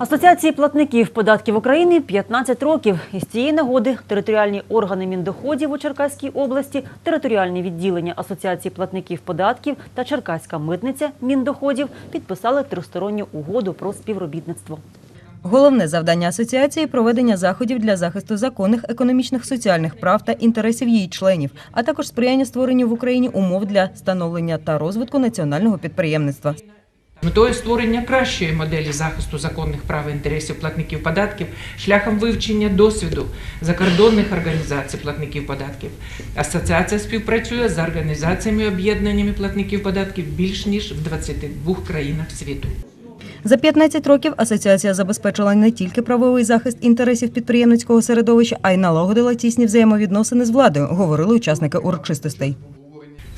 Асоціації платників податків України 15 років. Із цієї нагоди територіальні органи Міндоходів у Черкаській області, територіальні відділення Асоціації платників податків та Черкаська митниця Міндоходів підписали тристоронню угоду про співробітництво. Головне завдання асоціації проведення заходів для захисту законних, економічних, соціальних прав та інтересів її членів, а також сприяння створенню в Україні умов для становлення та розвитку національного підприємництва. Метою створення кращої моделі захисту законних прав і інтересів платників податків шляхом вивчення досвіду закордонних організацій платників податків. Асоціація співпрацює з організаціями об'єднаннями платників податків більш ніж в 22 країнах світу. За 15 років асоціація забезпечила не тільки правовий захист інтересів підприємницького середовища, а й налагодила тісні взаємовідносини з владою, говорили учасники урочистостей.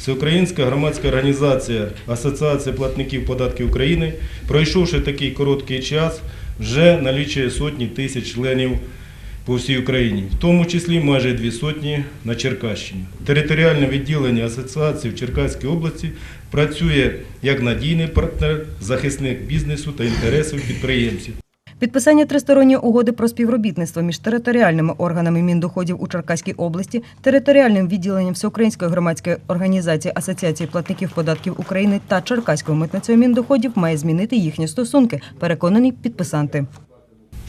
Всеукраїнська громадська організація Асоціація платників податків України, пройшовши такий короткий час, вже налічує сотні тисяч членів по всій Україні, в тому числі майже дві сотні на Черкащині. Територіальне відділення асоціації в Черкаській області працює як надійний партнер, захисник бізнесу та інтересів підприємців. Підписання тристоронньої угоди про співробітництво між територіальними органами Міндоходів у Черкаській області, територіальним відділенням Всеукраїнської громадської організації Асоціації платників податків України та Черкаською митницею Міндоходів має змінити їхні стосунки, переконані підписанти.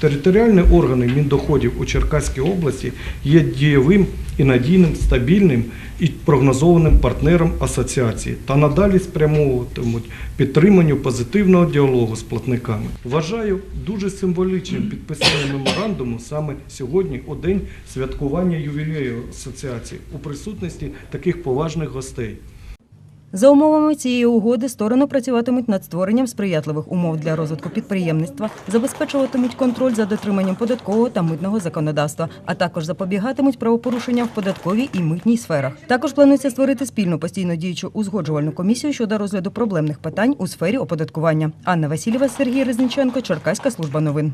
Територіальні органи міндоходів у Черкаській області є дієвим і надійним, стабільним і прогнозованим партнером асоціації та надалі спрямовуватимуть підтриманню позитивного діалогу з платниками. Вважаю дуже символічним підписання меморандуму саме сьогодні, у день святкування ювілею асоціації, у присутності таких поважних гостей. За умовами цієї угоди сторони працюватимуть над створенням сприятливих умов для розвитку підприємництва, забезпечуватимуть контроль за дотриманням податкового та митного законодавства, а також запобігатимуть правопорушенням в податковій і митній сферах. Також планується створити спільну постійно діючу узгоджувальну комісію щодо розгляду проблемних питань у сфері оподаткування. Анна Васильєва, Сергій Резниченко, Черкаська служба новин.